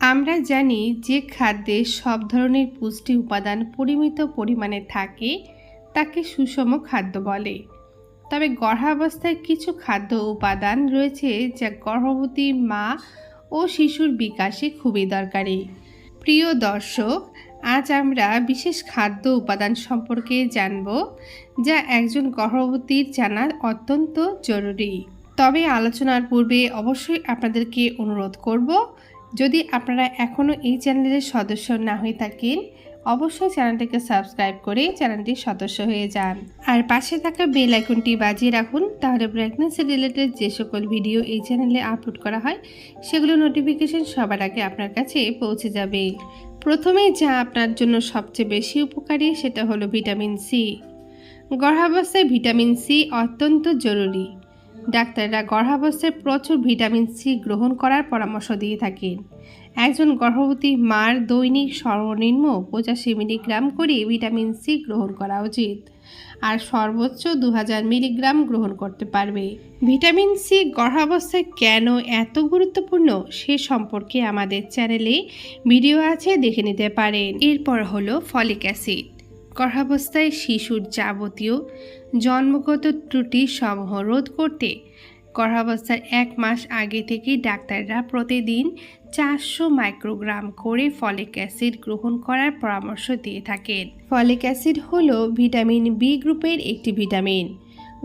আমরা জানি যে খাদ্যে সব ধরনের পুষ্টি উপাদান পরিমিত পরিমাণে থাকে, তাকে সুষম খাদ্য বলে। তবে গর্ভাবস্থায় কিছু খাদ্য উপাদান রয়েছে যা গর্ভবতী মা ও শিশুর বিকাশে খুবই দরকারি। প্রিয় দর্শক, আজ আমরা বিশেষ খাদ্য উপাদান সম্পর্কে জানব, যা একজন গর্ভবতীর জানা অত্যন্ত জরুরি। তবে আলোচনার পূর্বে অবশ্যই আপনাদেরকে অনুরোধ করব যদি আপনারা এখনও এই চ্যানেলের সদস্য না হয়ে থাকেন, অবশ্যই চ্যানেলটিকে সাবস্ক্রাইব করে চ্যানেলটির সদস্য হয়ে যান। আর পাশে থাকা বেল আইকনটি বাজিয়ে রাখুন, তাহলে প্রেগনেন্সি রিলেটেড যে সকল ভিডিও এই চ্যানেলে আপলোড করা হয়, সেগুলো নোটিফিকেশন সবার আগে আপনার কাছে পৌঁছে যাবে। প্রথমে যা আপনার জন্য সবচেয়ে বেশি উপকারী সেটা হলো ভিটামিন সি গর্ভাবস্থায় ভিটামিন সি অত্যন্ত জরুরি। ডাক্তাররা গর্ভাবস্থায় প্রচুর ভিটামিন সি গ্রহণ করার পরামর্শ দিয়ে থাকেন। একজন গর্ভবতী মার দৈনিক সর্বনিম্ন পঁচাশি মিলিগ্রাম করে ভিটামিন সি গ্রহণ করা উচিত আর সর্বোচ্চ দু হাজার মিলিগ্রাম গ্রহণ করতে পারবে। ভিটামিন সি গর্ভাবস্থায় কেন এত গুরুত্বপূর্ণ সে সম্পর্কে আমাদের চ্যানেলে ভিডিও আছে, দেখে নিতে পারেন। এরপর হলো ফলিক অ্যাসিড। গর্ভাবস্থায় শিশুর যাবতীয় জন্মগত ত্রুটি সমূহ রোধ করতে গর্ভাবস্থার এক মাস আগে থেকেই ডাক্তাররা প্রতিদিন চারশো মাইক্রোগ্রাম করে ফলিক অ্যাসিড গ্রহণ করার পরামর্শ দিয়ে থাকেন। ফলিক অ্যাসিড হল ভিটামিন বি গ্রুপের একটি ভিটামিন।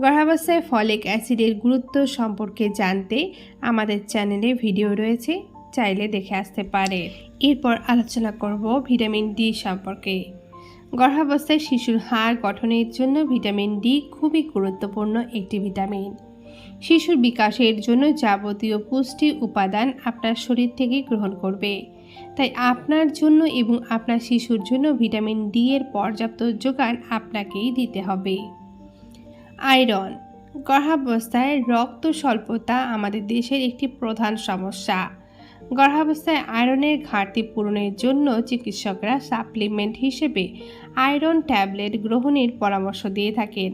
গর্ভাবস্থায় ফলিক অ্যাসিডের গুরুত্ব সম্পর্কে জানতে আমাদের চ্যানেলে ভিডিও রয়েছে, চাইলে দেখে আসতে পারে। এরপর আলোচনা করব ভিটামিন ডি সম্পর্কে। গর্ভাবস্থায় শিশুর হাড় গঠনের জন্য ভিটামিন ডি খুবই গুরুত্বপূর্ণ একটি ভিটামিন। শিশুর বিকাশের জন্য যাবতীয় পুষ্টি উপাদান আপনার শরীর থেকে গ্রহণ করবে। তাই আপনার জন্য এবং আপনার শিশুর জন্য ভিটামিন ডি এর পর্যাপ্ত যোগান আপনাকেই দিতে হবে। আয়রন। গর্ভাবস্থায় রক্ত স্বল্পতা আমাদের দেশের একটি প্রধান সমস্যা। গর্ভাবস্থায় আয়রনের ঘাটতি পূরণের জন্য চিকিৎসকরা সাপ্লিমেন্ট হিসেবে আয়রন ট্যাবলেট গ্রহণের পরামর্শ দিয়ে থাকেন।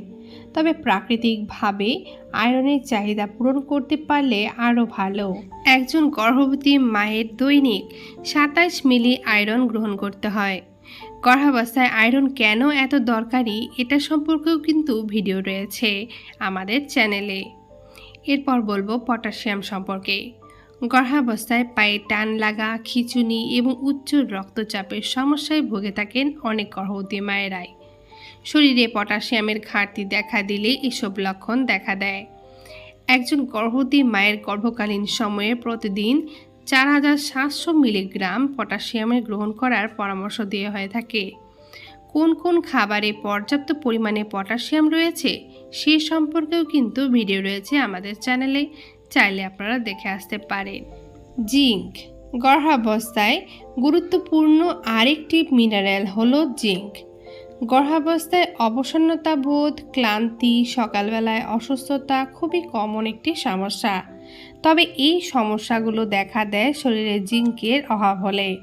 তবে প্রাকৃতিকভাবে আয়রনের চাহিদা পূরণ করতে পারলে আরও ভালো। একজন গর্ভবতী মায়ের দৈনিক সাতাশ মিলি আয়রন গ্রহণ করতে হয়। গর্ভাবস্থায় আয়রন কেন এত দরকারি এটা সম্পর্কেও কিন্তু ভিডিও রয়েছে আমাদের চ্যানেলে। এরপর বলব পটাশিয়াম সম্পর্কে। গর্ভাবস্থায় পায়ে টান লাগা, খিচুনি এবং উচ্চ রক্তচাপের সমস্যায় ভুগে থাকেন অনেক গর্ভবতী মায়েরাই। শরীরে পটাশিয়ামের ঘাটতি দেখা দিলে এসব লক্ষণ দেখা দেয়। একজন গর্ভবতী মায়ের গর্ভকালীন সময়ে প্রতিদিন চার হাজার সাতশো মিলিগ্রাম পটাশিয়ামের গ্রহণ করার পরামর্শ দেওয়া হয়ে থাকে। কোন কোন খাবারে পর্যাপ্ত পরিমাণে পটাশিয়াম রয়েছে, সে সম্পর্কেও কিন্তু ভিডিও রয়েছে আমাদের চ্যানেলে। চাইলে আপনারা দেখে আসতে পারেন। জিঙ্ক। গর্ভাবস্থায় গুরুত্বপূর্ণ আরেকটি মিনারেল হলো জিঙ্ক। গর্ভাবস্থায় অবসন্নতা বোধ ক্লান্তি, সকালবেলায় অসুস্থতা খুবই কমন একটি সমস্যা। তবে এই সমস্যাগুলো দেখা দেয় শরীরে জিঙ্কের অভাব হলে।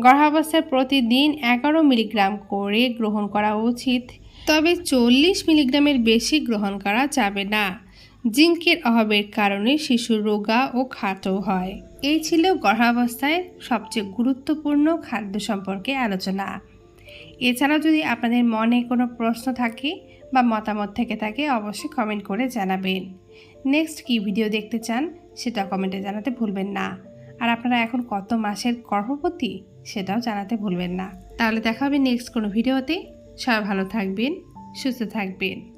গর্ভাবস্থায় প্রতিদিন এগারো মিলিগ্রাম করে গ্রহণ করা উচিত। তবে চল্লিশ মিলিগ্রামের বেশি গ্রহণ করা যাবে না। জিঙ্কের অভাবের কারণে শিশু রোগা ও খাটো হয়। এই ছিল গর্ভাবস্থায় সবচেয়ে গুরুত্বপূর্ণ খাদ্য সম্পর্কে আলোচনা। এছাড়াও যদি আপনাদের মনে কোনো প্রশ্ন থাকে বা মতামত থেকে থাকে, অবশ্যই কমেন্ট করে জানাবেন। নেক্সট কি ভিডিও দেখতে চান, সেটা কমেন্টে জানাতে ভুলবেন না। আর আপনারা এখন কত মাসের গর্ভবতী, সেটাও জানাতে ভুলবেন না। তাহলে দেখা হবে নেক্সট কোনো ভিডিওতে সবাই ভালো থাকবেন, সুস্থ থাকবেন।